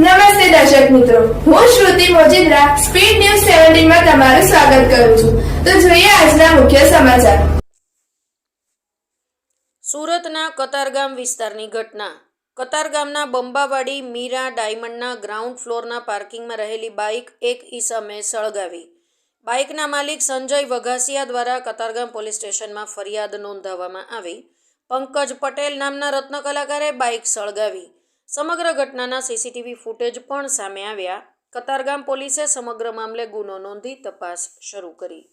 નમસ્તે દર્શક મિત્રો. હું શ્રુતિ મોજીદ્રા, સ્પીડ ન્યૂઝ સેવન્ટીનમાં તમારું સ્વાગત કરું છું. તો જોઈએ આજના મુખ્ય સમાચાર. સુરતના કતારગામ વિસ્તારની ઘટના. કતારગામના બંબાવાડી મીરા ડાયમંડના ગ્રાઉન્ડ ફ્લોરના પાર્કિંગમાં રહેલી બાઇક એક ઈસમે સળગાવી. બાઇકના માલિક સંજય વઘાસિયા દ્વારા કતારગામ પોલીસ સ્ટેશનમાં ફરિયાદ નોંધાવવામાં આવી. પંકજ પટેલ નામના રત્ન કલાકારે બાઇક સળગાવી. સમગ્ર ઘટનાના સીસીટીવી ફૂટેજ પણ સામે આવ્યા. કતારગામ પોલીસે સમગ્ર મામલે ગુનો નોંધી તપાસ શરૂ કરી.